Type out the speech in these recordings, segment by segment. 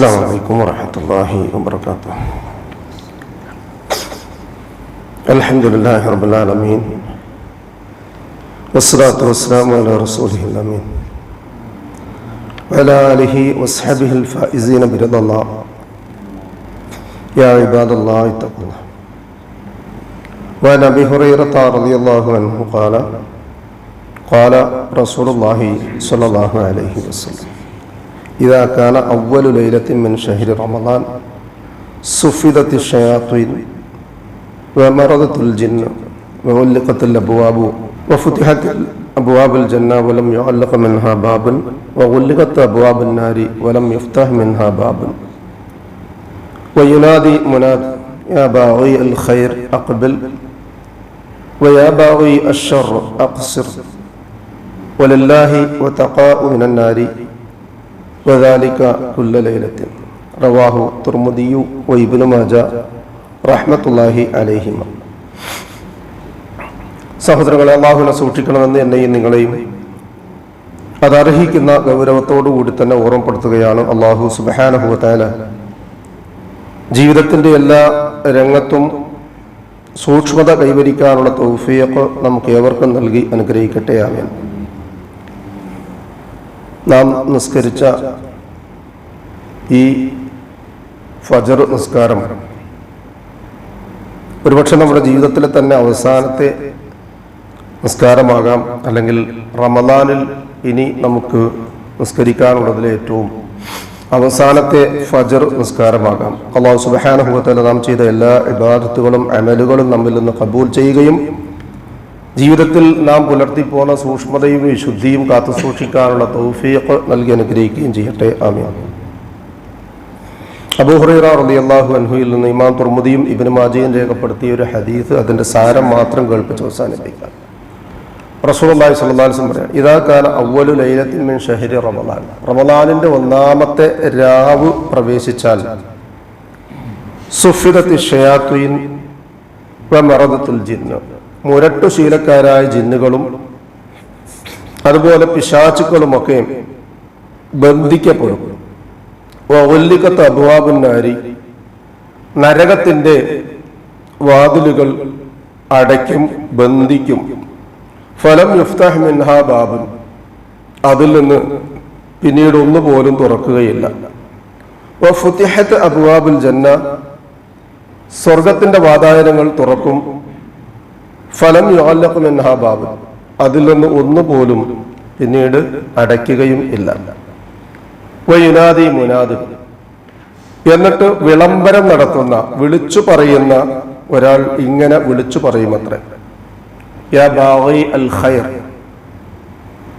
السلام عليكم ورحمة الله وبركاته. الحمد لله رب العالمين والصلاة والسلام على رسوله الأمين. وعلى آله وصحبه الفائزين برضا الله. يا عباد الله اتقوا الله. وعن أبي هريرة رضي الله عنه قال قال رسول الله صلى الله عليه وسلم إذا كان أول ليلة من شهر رمضان صفدت الشياطين ومرضت الجن وغلقت الأبواب وفتحت أبواب الجنة ولم يعلق منها باب وغلقت أبواب النار ولم يفتح منها باب. وينادي مناد يا باغي الخير أقبل. ويا باغي الشر أقصر. ولله وتقاء من النار. റവാഹു തുർമുദിയു മാജ സഹോദരങ്ങളെ അള്ളാഹുവിനെ സൂക്ഷിക്കണമെന്ന് എന്നെയും നിങ്ങളെയും അതർഹിക്കുന്ന ഗൗരവത്തോടുകൂടി തന്നെ ഓർമ്മപ്പെടുത്തുകയാണ് അള്ളാഹു സുബാനഹുവത്താല ജീവിതത്തിന്റെ എല്ലാ രംഗത്തും സൂക്ഷ്മത കൈവരിക്കാനുള്ള തോഫിയൊക്കെ നമുക്ക് ഏവർക്കും നൽകി അനുഗ്രഹിക്കട്ടെ ആമേൻ. നാം നിസ്കരിച്ച ഈ ഫജർ നിസ്കാരം ഒരുപക്ഷെ നമ്മുടെ ജീവിതത്തിലെ തന്നെ അവസാനത്തെ നിസ്കാരമാകാം. അല്ലെങ്കിൽ റമദാനിൽ ഇനി നമുക്ക് നിസ്കരിക്കാനുള്ളതിൽ ഏറ്റവും അവസാനത്തെ ഫജർ നിസ്കാരമാകാം. അള്ളാഹു സുബാനുഭവത്തിൽ നാം ചെയ്ത എല്ലാ ഇബാദത്തുകളും അമലുകളും നമ്മിൽ നിന്ന് കബൂൽ ചെയ്യുകയും ജീവിതത്തിൽ നാം പുലർത്തിപ്പോന്ന സൂക്ഷ്മതയും വിശുദ്ധിയും കാത്തു സൂക്ഷിക്കാനുള്ള തൗഫീഖ് നൽകി അനുഗ്രഹിക്കുകയും ചെയ്യട്ടെ. ആമീൻ. അബൂഹുറൈറ ഹുറൈറ അള്ളാഹു അൻഹുയിൽ നിന്ന് ഇമാം തുർമുദിയും ഇബിന് മാജിയും രേഖപ്പെടുത്തിയ ഒരു ഹദീസ് അതിന്റെ സാരം മാത്രം കേൾപ്പിച്ച് അവസാനിപ്പിക്കാം. അലൈഹി വസല്ലം പറയാം ഇതാ കാന അവ്വലു ലൈലത്തിൻ മിൻ ഷഹരി റമളാൻ റമളാനിന്റെ ഒന്നാമത്തെ രാവ് പ്രവേശിച്ചാൽ സുഫിദത്തി ഷയാത്തുയിൻ മറദത്തുൽ ജിന്ന്. മുരട്ടു ശീലക്കാരായ ജിന്നുകളും അതുപോലെ പിശാചുക്കളുമൊക്കെ ബന്ധിക്കപ്പെടും. ഒല്ലിക്കത്ത് അബുവാബുന്നാരി നരകത്തിന്റെ വാതിലുകൾ അടയ്ക്കും ബന്ധിക്കും. ഫലം യുഫ്താഹ് മിൻഹാ ബാബുൻ. അതിൽ നിന്ന് പിന്നീട് ഒന്നുപോലും തുറക്കുകയില്ല. ഫുത്തിഹത്ത് അബുവാബുൽ ജന്ന. സ്വർഗത്തിന്റെ വാതായനങ്ങൾ തുറക്കും. ഫലം യോല്ലഖ് മിൻഹാ ബാബുൻ അതിൽ നിന്ന് ഒന്നുപോലും പിന്നീട് അടയ്ക്കുകയും ഇല്ല. വയുനാദി മുനാദ്. എന്നിട്ട് വിളംബരം നടത്തുന്ന വിളിച്ചു പറയുന്ന ഒരാൾ ഇങ്ങനെ വിളിച്ചു പറയുമത്രേ. ഖൈർ.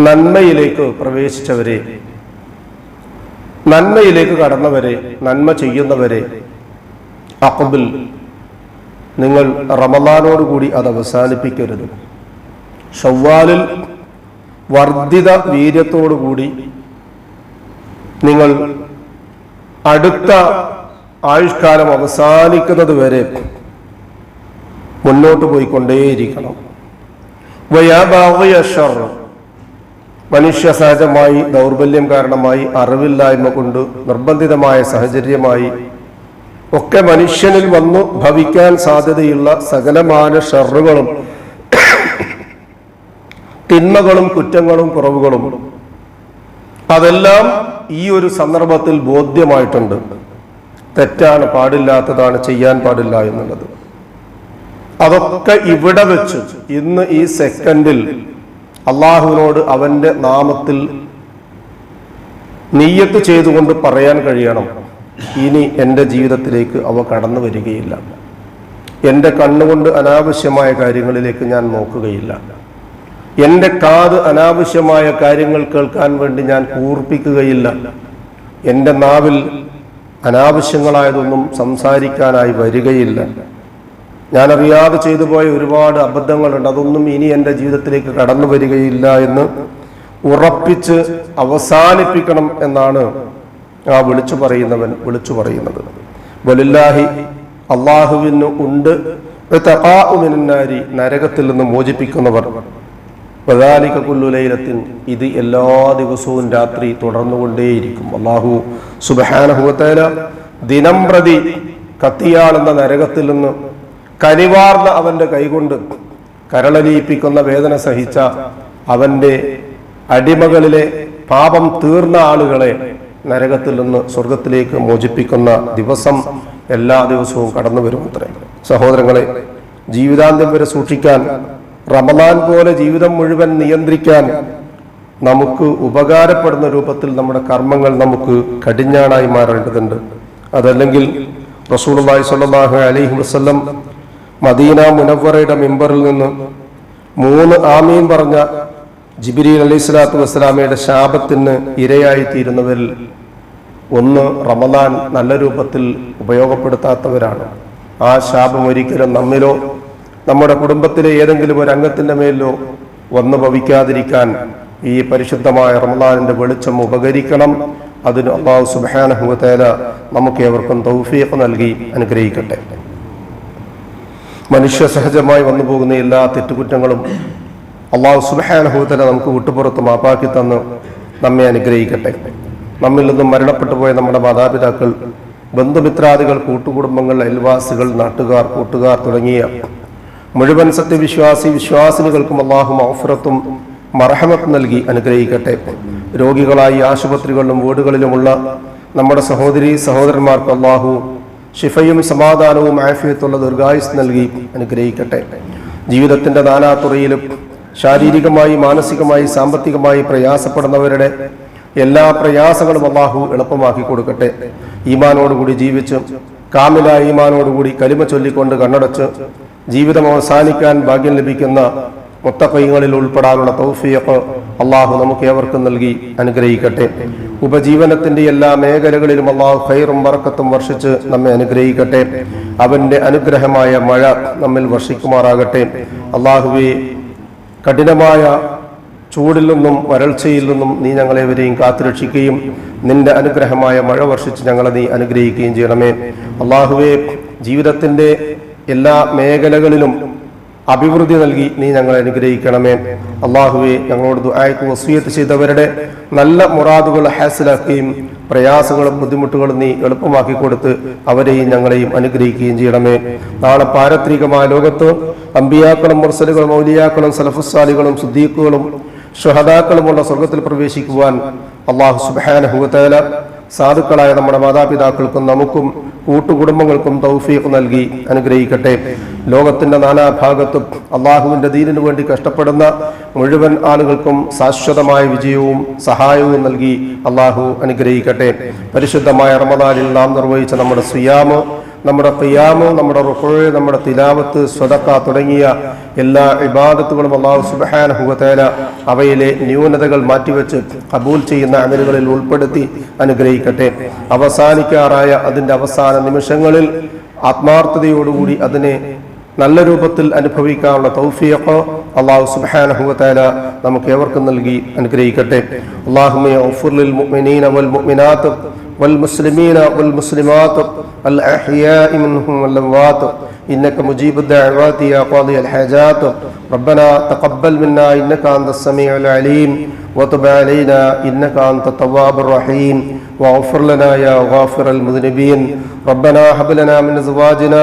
നന്മയിലേക്ക് പ്രവേശിച്ചവരെ. നന്മയിലേക്ക് കടന്നവരെ നന്മ ചെയ്യുന്നവരെ. അഖബിൽ നിങ്ങൾ റമദാനോടുകൂടി അത് അവസാനിപ്പിക്കരുത്. ഷവ്വാലിൽ വർദ്ധിത വീര്യത്തോടുകൂടി നിങ്ങൾ അടുത്ത ആയുഷ്കാലം അവസാനിക്കുന്നത് വരെ മുന്നോട്ട് പോയിക്കൊണ്ടേയിരിക്കണം. മനുഷ്യ സഹജമായി ദൗർബല്യം കാരണമായി അറിവില്ലായ്മ കൊണ്ട് നിർബന്ധിതമായ സാഹചര്യമായി ഒക്കെ മനുഷ്യനിൽ വന്നു ഭവിക്കാൻ സാധ്യതയുള്ള സകലമാന ഷറുകളും തിന്മകളും കുറ്റങ്ങളും കുറവുകളും. അതെല്ലാം ഈ ഒരു സന്ദർഭത്തിൽ ബോധ്യമായിട്ടുണ്ട്. തെറ്റാണ് പാടില്ലാത്തതാണ് ചെയ്യാൻ പാടില്ല എന്നുള്ളത്. അതൊക്കെ ഇവിടെ വെച്ച് ഇന്ന് ഈ സെക്കൻഡിൽ അള്ളാഹുവിനോട് അവന്റെ നാമത്തിൽ നീയത്ത് ചെയ്തുകൊണ്ട് പറയാൻ കഴിയണം. ഇനി എന്റെ ജീവിതത്തിലേക്ക് അവ കടന്നു വരികയില്ല. എന്റെ കണ്ണുകൊണ്ട് അനാവശ്യമായ കാര്യങ്ങളിലേക്ക് ഞാൻ നോക്കുകയില്ല. എന്റെ കാത് അനാവശ്യമായ കാര്യങ്ങൾ കേൾക്കാൻ വേണ്ടി ഞാൻ കൂർപ്പിക്കുകയില്ല എന്റെ നാവിൽ അനാവശ്യങ്ങളായതൊന്നും സംസാരിക്കാനായി വരികയില്ല. ഞാൻ അറിയാതെ ചെയ്തു പോയ ഒരുപാട് അബദ്ധങ്ങളുണ്ട്. അതൊന്നും ഇനി എന്റെ ജീവിതത്തിലേക്ക് കടന്നു വരികയില്ല എന്ന് ഉറപ്പിച്ച് അവസാനിപ്പിക്കണം എന്നാണ് ആ വിളിച്ചു പറയുന്നവൻ വിളിച്ചു പറയുന്നത്. വലില്ലാഹി അള്ളാഹുവിന് ഉണ്ട്. മിനന്നാരി, നരകത്തിൽ നിന്ന് മോചിപ്പിക്കുന്നവർ. പ്രധാനിക കുല്ലുലൈലത്തിൻ ഇത് എല്ലാ ദിവസവും രാത്രി തുടർന്നുകൊണ്ടേയിരിക്കും. അള്ളാഹു സുബഹാനഹുവത്തേല ദിനം പ്രതി കത്തിയാളുന്ന നരകത്തിൽ നിന്ന് കരിവാർന്ന അവന്റെ കൈകൊണ്ട് കരളലിയിപ്പിക്കുന്ന വേദന സഹിച്ച അവന്റെ അടിമകളിലെ പാപം തീർന്ന ആളുകളെ നരകത്തിൽ നിന്ന് സ്വർഗത്തിലേക്ക് മോചിപ്പിക്കുന്ന ദിവസം എല്ലാ ദിവസവും കടന്നു വരും അത്രേ. സഹോദരങ്ങളെ ജീവിതാന്ത്യം വരെ സൂക്ഷിക്കാൻ റമദാൻ പോലെ ജീവിതം മുഴുവൻ നിയന്ത്രിക്കാൻ നമുക്ക് ഉപകാരപ്പെടുന്ന രൂപത്തിൽ നമ്മുടെ കർമ്മങ്ങൾ നമുക്ക് കടിഞ്ഞാണായി മാറേണ്ടതുണ്ട്. അതല്ലെങ്കിൽ റസൂലുള്ളാഹി സ്വല്ലല്ലാഹു അലൈഹി വസ്ലം മദീന മുനവ്വറയുടെ മെമ്പറിൽ നിന്ന് മൂന്ന് ആമീൻ പറഞ്ഞ ജിബിരി അലൈഹി സ്വലാത്തു വസ്സലാമയുടെ ശാപത്തിന് ഇരയായി തീരുന്നവരിൽ ഒന്ന് റമദാൻ നല്ല രൂപത്തിൽ ഉപയോഗപ്പെടുത്താത്തവരാണ്. ആ ശാപം ഒരിക്കലും നമ്മിലോ നമ്മുടെ കുടുംബത്തിലെ ഏതെങ്കിലും ഒരു അംഗത്തിന്റെ മേലിലോ വന്നു ഭവിക്കാതിരിക്കാൻ ഈ പരിശുദ്ധമായ റമദാനിന്റെ വെളിച്ചം ഉപകരിക്കണം. അതിന് അള്ളാഹു സുബാനഹുല നമുക്ക് ഏവർക്കും തൗഫീഖ് നൽകി അനുഗ്രഹിക്കട്ടെ. മനുഷ്യ സഹജമായി വന്നു പോകുന്ന എല്ലാ തെറ്റുകുറ്റങ്ങളും അള്ളാഹു സുബാനഹുല നമുക്ക് വിട്ടുപുറത്ത് മാപ്പാക്കി തന്ന് നമ്മെ അനുഗ്രഹിക്കട്ടെ. നമ്മിൽ നിന്നും മരണപ്പെട്ടു പോയ നമ്മുടെ മാതാപിതാക്കൾ ബന്ധുമിത്രാദികൾ കൂട്ടുകുടുംബങ്ങൾ അയൽവാസികൾ നാട്ടുകാർ കൂട്ടുകാർ തുടങ്ങിയ മുഴുവൻ സത്യവിശ്വാസി വിശ്വാസിനികൾക്കും അള്ളാഹു മൗഫറത്തും മർഹമത്ത് നൽകി അനുഗ്രഹിക്കട്ടെ. രോഗികളായി ആശുപത്രികളിലും വീടുകളിലുമുള്ള നമ്മുടെ സഹോദരി സഹോദരന്മാർക്ക് അള്ളാഹു ഷിഫയും സമാധാനവും ആഫിയത്തുള്ള ദീർഘായുസ് നൽകി അനുഗ്രഹിക്കട്ടെ. ജീവിതത്തിന്റെ നാനാതുറയിലും ശാരീരികമായി മാനസികമായി സാമ്പത്തികമായി പ്രയാസപ്പെടുന്നവരുടെ എല്ലാ പ്രയാസങ്ങളും അള്ളാഹു എളുപ്പമാക്കി കൊടുക്കട്ടെ. ഈമാനോടുകൂടി ജീവിച്ച് കാമില ഈമാനോടുകൂടി കലിമ ചൊല്ലിക്കൊണ്ട് കണ്ണടച്ച് ജീവിതം അവസാനിക്കാൻ ഭാഗ്യം ലഭിക്കുന്ന മുത്തക്കൈകളിൽ ഉൾപ്പെടാനുള്ള തൗഫിയപ്പ് അള്ളാഹു നമുക്ക് ഏവർക്കും നൽകി അനുഗ്രഹിക്കട്ടെ. ഉപജീവനത്തിന്റെ എല്ലാ മേഖലകളിലും അള്ളാഹു ഖൈറും വറക്കത്തും വർഷിച്ച് നമ്മെ അനുഗ്രഹിക്കട്ടെ. അവന്റെ അനുഗ്രഹമായ മഴ നമ്മിൽ വർഷിക്കുമാറാകട്ടെ. അള്ളാഹുവെ കഠിനമായ ചൂടിൽ നിന്നും വരൾച്ചയിൽ നിന്നും നീ ഞങ്ങളെവരെയും കാത്തുരക്ഷിക്കുകയും നിന്റെ അനുഗ്രഹമായ മഴ വർഷിച്ച് ഞങ്ങളെ നീ അനുഗ്രഹിക്കുകയും ചെയ്യണമേ. അള്ളാഹുവെ ജീവിതത്തിന്റെ എല്ലാ മേഖലകളിലും അഭിവൃദ്ധി നൽകി നീ ഞങ്ങളെ അനുഗ്രഹിക്കണമേ. അള്ളാഹുവെ ഞങ്ങളോട് ദുആയ്ക്ക് വസൂയത്ത് ചെയ്തവരുടെ നല്ല മുറാദുകൾ ഹാസിലാക്കുകയും പ്രയാസങ്ങളും ബുദ്ധിമുട്ടുകളും നീ എളുപ്പമാക്കി കൊടുത്ത് അവരെയും ഞങ്ങളെയും അനുഗ്രഹിക്കുകയും ചെയ്യണമേ. നാളെ പാരത്രികമായ ലോകത്ത് അമ്പിയാക്കളും മുർസലുകളും മൗലിയാക്കളും സലഫുസാലികളും സുദ്ദീഖുകളും ഷഹദാക്കളുമുള്ള സ്വർഗത്തിൽ പ്രവേശിക്കുവാൻ അള്ളാഹു സുബാനഹുല സാധുക്കളായ നമ്മുടെ മാതാപിതാക്കൾക്കും നമുക്കും കൂട്ടുകുടുംബങ്ങൾക്കും തൗഫീഖ് നൽകി അനുഗ്രഹിക്കട്ടെ. ലോകത്തിന്റെ നാനാഭാഗത്തും അള്ളാഹുവിന്റെ ദീനിനു വേണ്ടി കഷ്ടപ്പെടുന്ന മുഴുവൻ ആളുകൾക്കും ശാശ്വതമായ വിജയവും സഹായവും നൽകി അള്ളാഹു അനുഗ്രഹിക്കട്ടെ. പരിശുദ്ധമായ റമദാനിൽ നാം നിർവഹിച്ച നമ്മുടെ സിയാമ് നമ്മുടെ ഖിയാമ് നമ്മുടെ റുഹുഴ് നമ്മുടെ തിലാവത്ത് സ്വതക്ക തുടങ്ങിയ എല്ലാ ഇബാദത്തുകളും അള്ളാഹു സുബാനഹുവത്തേല അവയിലെ ന്യൂനതകൾ മാറ്റിവെച്ച് കബൂൽ ചെയ്യുന്ന അമലുകളിൽ ഉൾപ്പെടുത്തി അനുഗ്രഹിക്കട്ടെ. അവസാനിക്കാറായ അതിന്റെ അവസാന നിമിഷങ്ങളിൽ ആത്മാർത്ഥതയോടുകൂടി അതിനെ നല്ല രൂപത്തിൽ അനുഭവിക്കാനുള്ള തൗഫിയൊക്കെ അള്ളാഹു സുബ്ഹാനഹുവതആല നമുക്ക് ഏവർക്കും നൽകി അനുഗ്രഹിക്കട്ടെ. അല്ലാഹുമ്മ والمسلمين والمسلمات الأحياء منهم والأموات إنك مجيب الدعوات يا قاضي الحاجات ربنا تقبل منا إنك أنت السميع العليم وتب علينا إنك أنت التواب الرحيم واغفر لنا يا غافر المذنبين ربنا هب لنا من أزواجنا